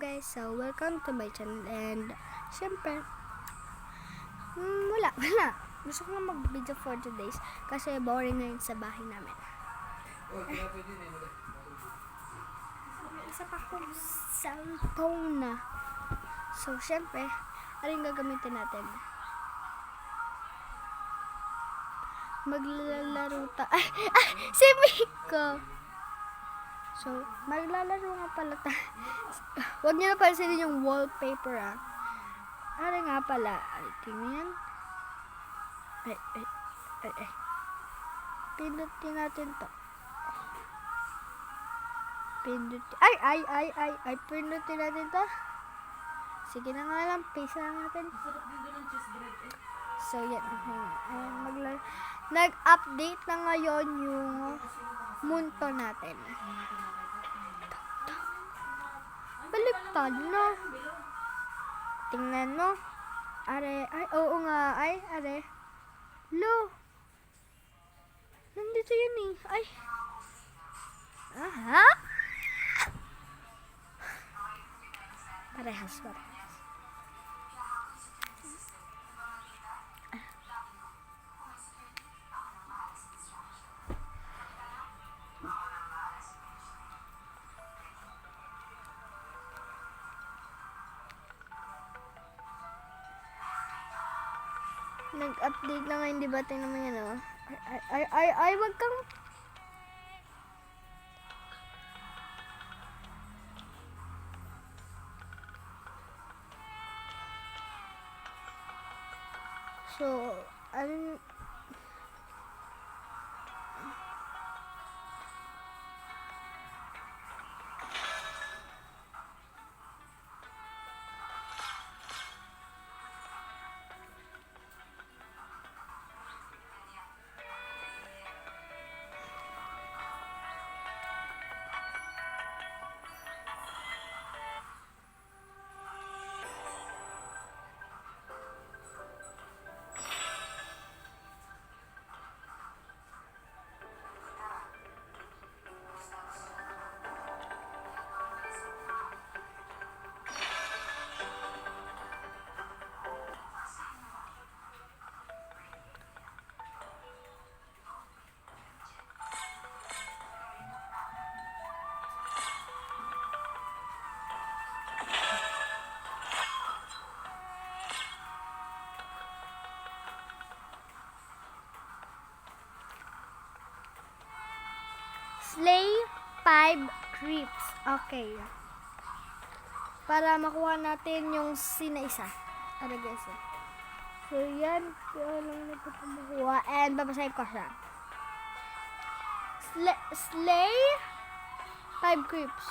guys? So, welcome to my channel and syempre, mm, wala, wala. Gusto ko nga mag-video for today's kasi boring na yun sa bahay namin. Isa pa akong cellphone na. So, syempre, ano yung gagamitin natin? Maglalaro ta... Ay! Ay! Si Miko! So, maglalaro nga pala ta. Huwag niyo na pansinin yung wallpaper ah. Ano nga pala? Ay, tingnan. Ay, ay, ay, ay. Pinutin natin to. Pinutin. Ay, ay, ay, ay, ay. Pinutin natin to. Sige na nga lang. Paste na natin. So, yan. Ayan, magla- Nag-update na ngayon yung munto natin. Baliktad na. Tingnan mo. Are, ay, oo nga, ay, are. Lo. Nandito yun eh. Ay. Aha. Parehas, parehas. Nag-update na ngayon, di ba? Tingnan mo yan, oh. Ay, ay, ay, ay, wag kang... Slay five creeps. Okay. Para makuha natin yung sina-isa. Ano guys? So, yan. Kaya lang na ito makuha. And, babasahin ko siya. Slay, slay five creeps.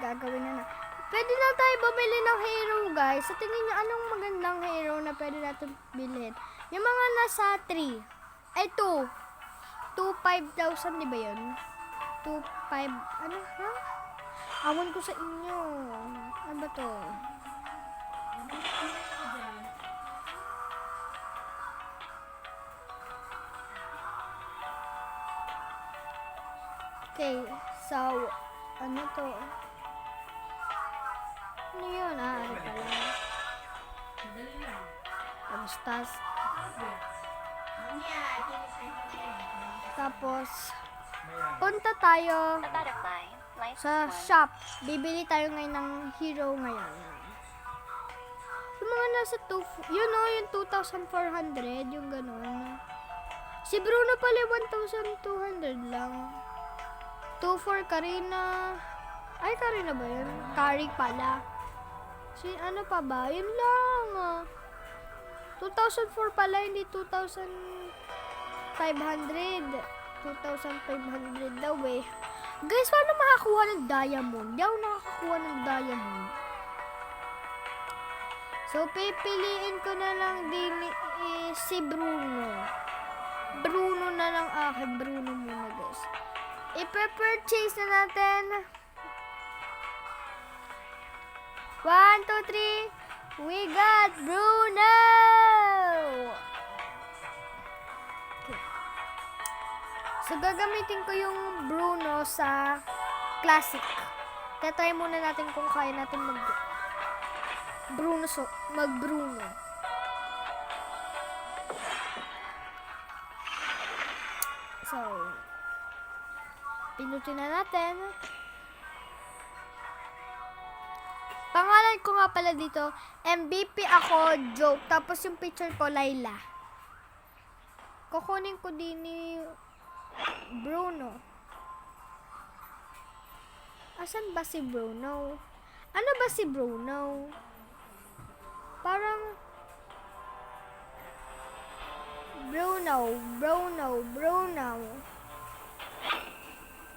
Gagawin na na. Pwede na tayo bumili ng hero, guys. Sa tingin nyo, anong magandang hero na pwede natin bilhin? Yung mga nasa 3. Ay, 2. 2, 5,000, di ba yun? 2, 5, ano, ha? Awan ko sa inyo. Ano ba to? Okay, so, ano to? Ano yun? Ah, ano pala? Tapos, tapos, punta tayo sa shop. Bibili tayo ngayon ng hero ngayon. Yung mga nasa 2, yun o, yung 2,400, yung ganun. Si Bruno pala 1,200 lang. 2 for Karina. Ay, Karina ba yun? Kari pala. Si ano pa ba? Yun lang. ah. 2004 pala, hindi 2,500. 2,500 daw eh. Guys, paano makakuha ng diamond? Di ako nakakakuha ng diamond. So, pipiliin ko na lang din eh, si Bruno. Bruno na lang akin. Bruno muna, guys. Ipe-purchase na natin. One, two, three. We got Bruno! So, gagamitin ko yung Bruno sa classic. Tatry muna natin kung kaya natin mag Bruno so, mag Bruno. So, pinutin na natin. Pangalan ko nga pala dito, MVP ako, joke. Tapos yung picture ko, Laila. Kukunin ko din ni Bruno. Asan ba si Bruno? Ano ba si Bruno? Parang... Bruno, Bruno, Bruno.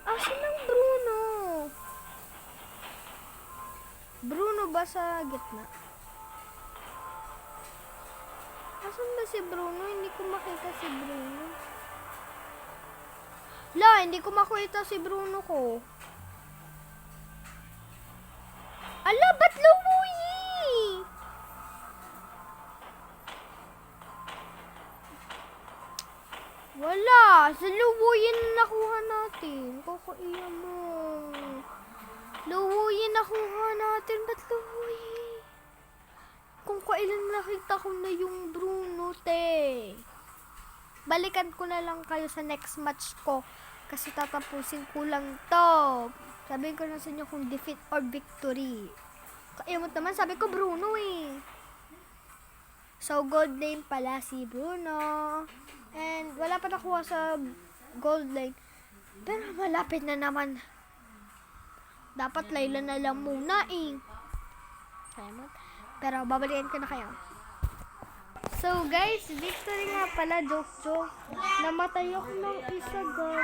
Asan ang Bruno? Bruno ba sa gitna? Asan ba si Bruno? Hindi ko makita si Bruno. La, hindi ko makita si Bruno ko. Ala, ba't lumuyi? Wala. Sa lubuyin na nakuha natin. Kakaiya mo. Lubuyin nakuha natin. Ba't lubuyin? Kung kailan nakita ko na yung Bruno, te. Balikan ko na lang kayo sa next match ko. Kasi tatapusin ko lang to. Sabi ko na sa inyo kung defeat or victory. Kaya mo naman, sabi ko Bruno eh. So, gold lane pala si Bruno. And wala pa nakuha sa gold lane. Pero malapit na naman. Dapat Layla na lang muna eh. Pero babalikan ko na kayo. So guys, victory nga pala, joke joke. Namatay ako ng isa true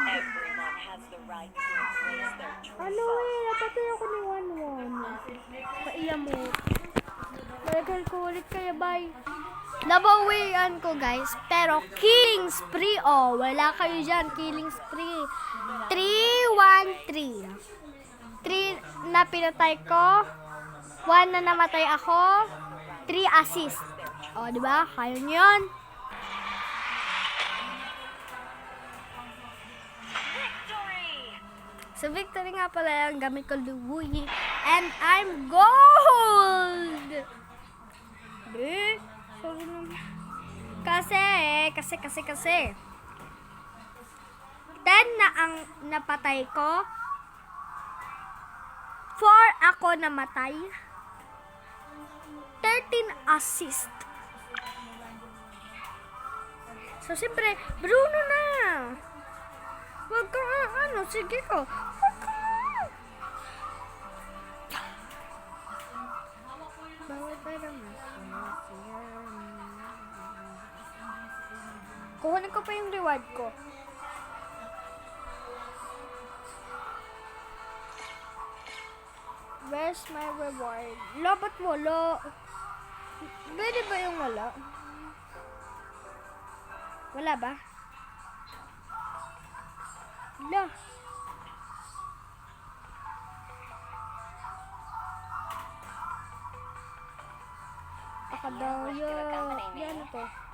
Ano eh, napatay ako ni One One. Paiya mo. Balikan ko ulit kaya, bye. Nabawian ko guys, pero killing spree, oh, wala kayo dyan, killing spree. 3, 1, 3. 3 na pinatay ko, 1 na namatay ako, 3 assist. Oh, di ba? Kaya nyo yun. So, victory nga pala yung gamit ko Luwuyi. And I'm gold! Sorry naman. Kasi, kasi, kasi, kasi. 10 na ang napatay ko. 4 ako namatay. 13 assist. So, siyempre, Bruno na. Wag ka, ano, sige ko. Wag ka. Bawal pa naman. Kukunin ko pa yung reward ko. Where's my reward? La, ba't wala? Pwede ba yung wala? Wala ba? La. Baka daw yun. Yan to.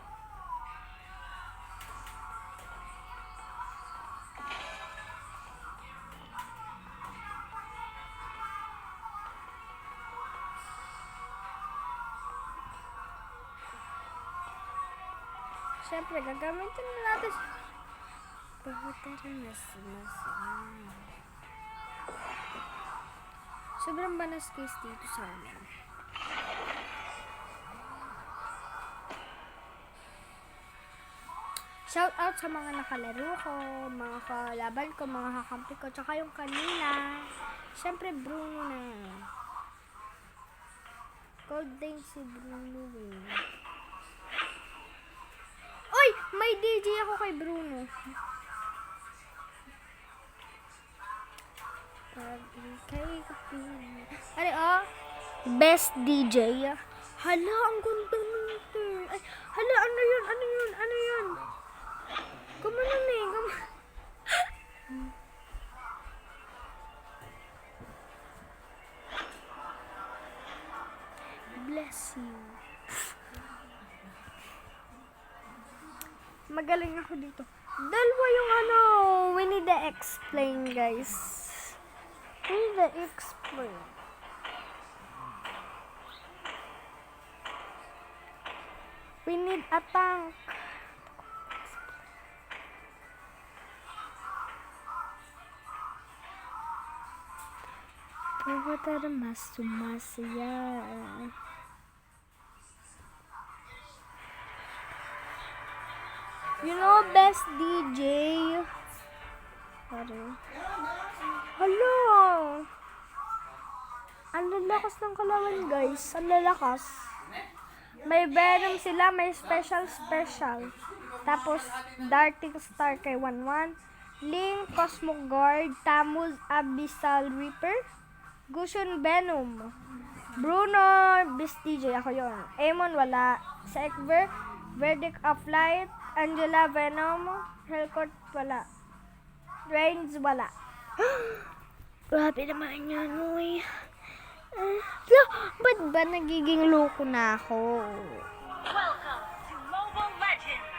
Siyempre, gagamitin na natin. Pagkatara na Sobrang banas case dito sa amin. Shout out sa mga nakalaro ko, mga kalaban ko, mga kakampi ko, tsaka yung kanina. Siyempre, Bruno na. Gold din si Bruno eh. Uy! May DJ ako kay Bruno. Ano oh? Best DJ. Hala, ang ganda nito. Ay, hala, ano yun? Ano yun? Ano yun? Kumano na eh. Kum Bleh. Massive. Magaling ako dito. Dalawa yung ano, we need to explain guys. We need to explain. We need a tank. Pupunta mas sumasaya. You know, best DJ. Sorry. Hello! Ang lalakas ng kalawan, guys. Ang lalakas. May Venom sila, may Special Special. Tapos, Darting Star kay 1-1. Link, Cosmo Guard, Tamuz, Abyssal Reaper. Gushun Venom. Bruno, Beast DJ, ako yon. Amon, wala. Sekver, Verdict of Light, Angela Venom, Hellcourt, wala. Reigns, wala. Grabe naman yun, uy. Uh, ba't ba nagiging loko na ako? Welcome to Mobile Legends.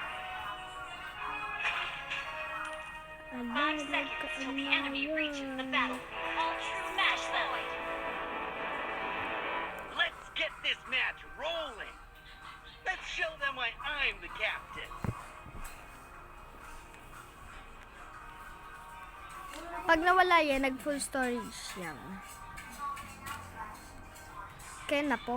Five seconds till the enemy reaches the battlefield. All true match them. Let's get this match rolling. Let's show them why I'm the captain. Pag nawala yan, nag full storage yan. Kaya na po.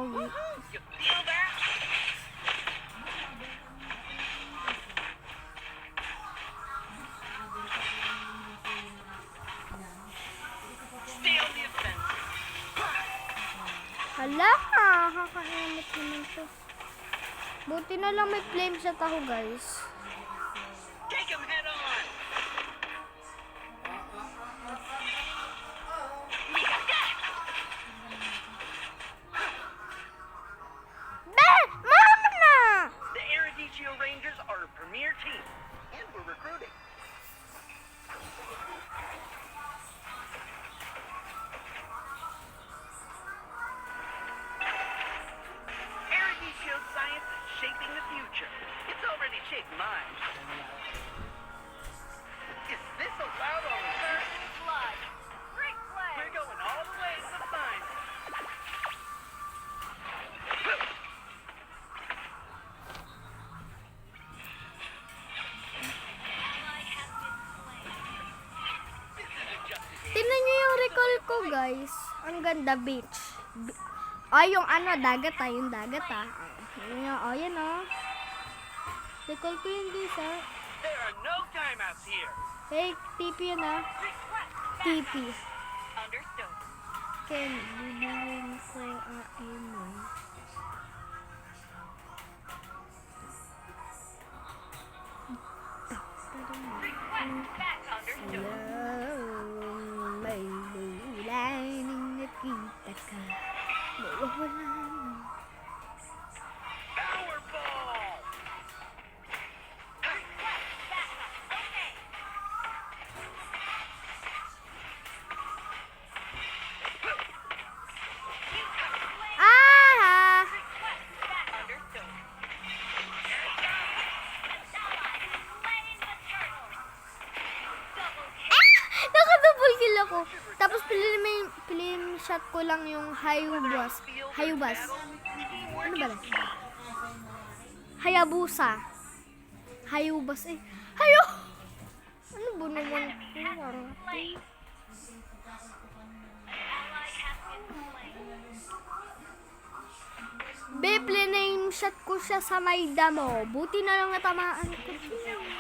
Hala, kakainit naman to. Buti na lang may flame shot ako, guys. Shaping the future. It's already shaped mine. Is this allowed on Earth? Blood. Great going all the way to the final. Tingnan niyo yung recall ko, guys. Ang ganda, beach. Ay, yung ano, dagat ah. Yung dagat ah. Yun yung, oh, yan oh. Recall ko yung guys ah. There are no timeouts here. Hey, TP yun ah. TP. understood. Ken, bibilin ko ang imo. Request back understood. Shot ko lang yung Hayubas. Hayubas. Ano ba? Hayabusa. Hayubas eh. Hayo! Ano ba naman? Parang- Slain. Ally has been slain. Be, pliname shot ko siya sa may damo. Buti na lang natamaan ko. Check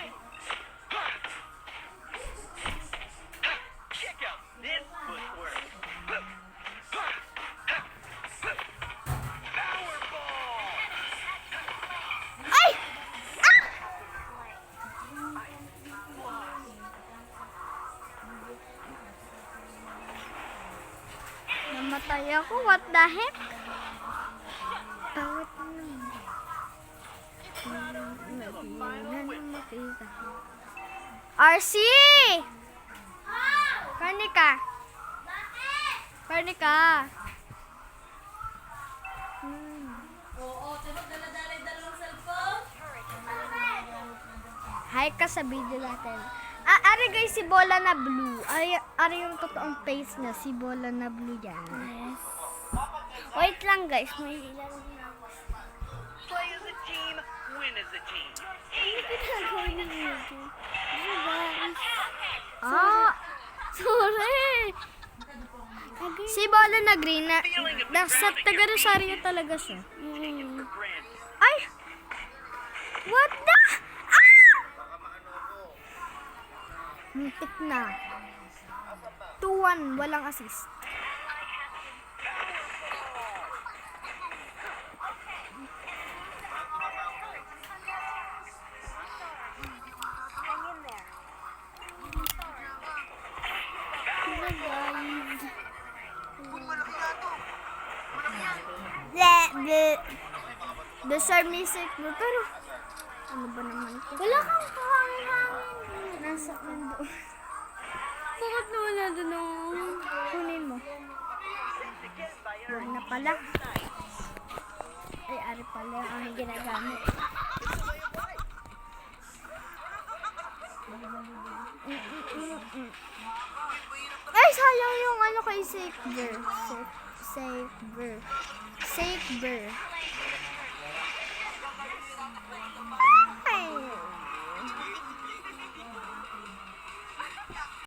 Patay ako, what the heck? Bawat naman. RC! Karnika! Karnika! Hi ka sa video natin. Ah, ari guys, si Bola na Blue. Ari, ari yung totoong face niya, si Bola na Blue yan. Yes. Wait lang guys, may ilan Play as a team, win as a team. ginagawa ng YouTube. Ano? Ah, Sorry! Si Bola na Green, na, nasa taga Rosario talaga siya. Granted. Ay! What the? Ah! Muntik na. 2-1, walang assist. Deserve music bro, pero ano ba naman to? Wala Bakit nawala doon ang... Kunin mo. Wala na pala. Ay, ari pala yung aking ginagamit. Ay, sayang yung ano kay Saber. Saber. Saber. Saber.